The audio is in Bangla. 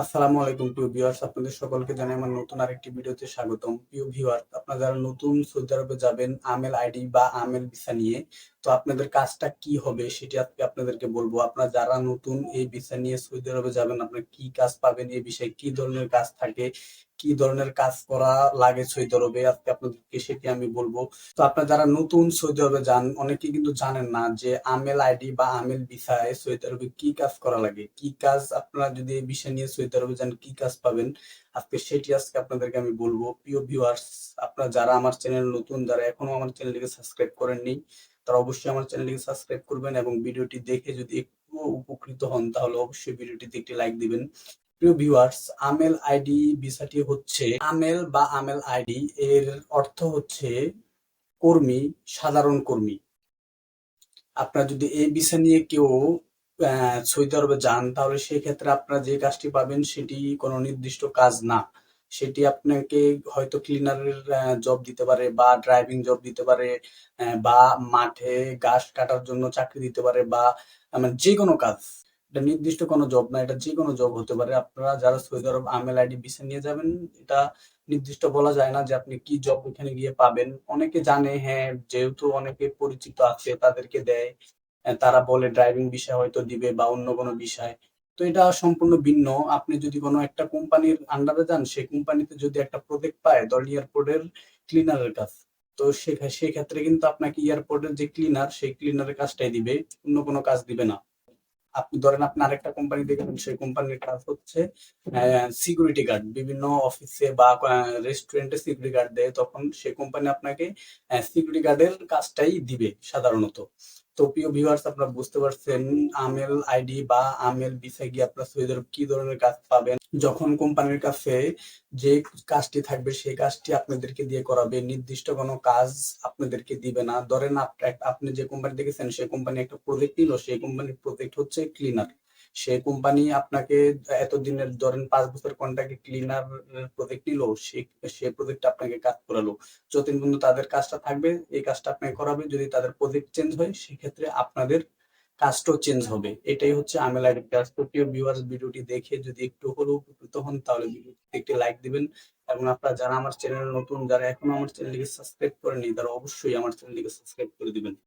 আসসালামু আলাইকুম, প্রিয় ভিউয়ার্স আপনাদের সকলকে জানাই আমার নতুন আরেকটি ভিডিওতে স্বাগতম। প্রিয় ভিউয়ার্স আপনারা যারা নতুন সৌদি আরবে যাবেন, আমেল আইডি বা আমেল ভিসা নিয়ে তো আপনাদের কাজটা কি হবে সেটি আজকে আপনাদেরকে বলব। আপনারা যারা নতুন এই ভিসা নিয়ে সৌদি আরবে যাবেন, আপনারা কি কাজ পাবেন, এই বিষয়ে কি ধরনের কাজ থাকে, কি ধরনের কাজ করা লাগে সৌদি আরবে, আজকে আপনাদেরকে সেটি আমি বলব। তো আপনারা যারা নতুন সৌদি আরবে যান, অনেকে কিন্তু জানেন না যে আমেল আইডি বা আমেল ভিসায় সৌদি আরবে কি কাজ করা লাগে, কি কাজ আপনারা যদি এই বিষয় নিয়ে সৌদি আরবে যান, কি কাজ পাবেন? আজকে সেটি আজকে আপনাদেরকে আমি বলব। প্রিয় ভিউয়ার্স আপনারা যারা আমার চ্যানেল নতুন, যারা এখনও আমার চ্যানেলটিকে সাবস্ক্রাইব করেননি তারা অবশ্যই আমার চ্যানেলটিকে সাবস্ক্রাইব করবেন এবং ভিডিওটি দেখে যদি একটু উপকৃত হন, তাহলে অবশ্যই ভিডিওটিতে একটি লাইক দিবেন। প্রিয় ভিউয়ার্স আমেল আইডি ভিসাটি হচ্ছে আমেল বা আমেল আইডি এর অর্থ হচ্ছে কর্মী, সাধারণ কর্মী। আপনারা যদি এই ভিসা নিয়ে কেউ সৌদি আরবে যান, তাহলে সেই ক্ষেত্রে আপনারা যে কাজটি পাবেন সেটি কোনো নির্দিষ্ট কাজ না। সেটি আপনাকে হয়তো ক্লিনারের জব দিতে পারে বা ড্রাইভিং জব দিতে পারে বা মাঠে ঘাস কাটার জন্য চাকরি দিতে পারে বা মানে যে কোনো কাজ। এটা নির্দিষ্ট কোনো জব না, এটা যে কোনো জব হতে পারে। আপনারা যারা সৌদি আরব আমেল আইডি ভিসা নিয়ে যাবেন, এটা নির্দিষ্ট বলা যায় না যে আপনি কি জব ওখানে গিয়ে পাবেন। অনেকে জানে হ্যাঁ যেহেতু অনেকে পরিচিত আছে, তাদেরকে দেয়। তারা বলে ড্রাইভিং বিষয় হয়তো দিবে বা অন্য কোনো বিষয়। তো এটা সম্পূর্ণ ভিন্ন। আপনি যদি কোনো একটা কোম্পানির আন্ডারে যান সেই কোম্পানিতে যদি একটা প্রজেক্ট পায়, ধরেন এয়ারপোর্টের ক্লিনারের কাজ, তো সেক্ষেত্রে কিন্তু আপনাকে এয়ারপোর্টের যে ক্লিনার সেই ক্লিনারের কাজটাই দিবে, অন্য কোনো কাজ দিবে না। আপনি, ধরেন আপনি আরেকটা কোম্পানি দেখবেন সেই কোম্পানির কাজ হচ্ছে সিকিউরিটি গার্ড বিভিন্ন অফিসে বা রেস্টুরেন্টে সিকিউরিটি গার্ড দেয়, তখন সেই কোম্পানি আপনাকে সিকিউরিটি গার্ডের কাজটাই দিবে সাধারণত। তো প্রিয় ভিউয়ার্স আপনারা বুঝতে পারছেন আমেল আইডি বা আমেল বিষয়ে গিয়ে আপনারা সৌদি কি ধরনের কাজ পাবেন। যখন কোম্পানির কাছে যে কাজটি থাকবে, সেই কাজটি আপনাদেরকে দিয়ে করাবে। নির্দিষ্ট কোনো কাজ আপনাদেরকে দিবে না। ধরেন আপ- আপনি যে কোম্পানি দেখেছেন, সেই কোম্পানি একটা প্রজেক্ট নিল, সেই কোম্পানির প্রজেক্ট হচ্ছে ক্লিনার সেই কোম্পানি আপনাকে এতদিনের, ধরেন পাঁচ বছর কন্ট্রাক্টে ক্লিনার প্রজেক্ট নিল, সে প্রজেক্ট আপনাকে কাজ করালো। যতদিন পর্যন্ত তাদের কাজটা থাকবে, এই কাজটা আপনাকে করাবে। যদি তাদের প্রজেক্ট চেঞ্জ হয়, সেক্ষেত্রে আপনাদের কাজটাও চেঞ্জ হবে। এটাই হচ্ছে আমেল কাজ তো প্রিয় ভিউয়ার্স ভিডিওটি দেখে যদি একটু হলেও উপকৃত হন, তাহলে ভিডিওটিতে একটি লাইক দিবেন। এবং আপনারা যারা আমার চ্যানেল নতুন, যারা এখনও আমার চ্যানেলটিকে সাবস্ক্রাইব করেনি তারা অবশ্যই আমার চ্যানেলটিকে সাবস্ক্রাইব করে দিবেন।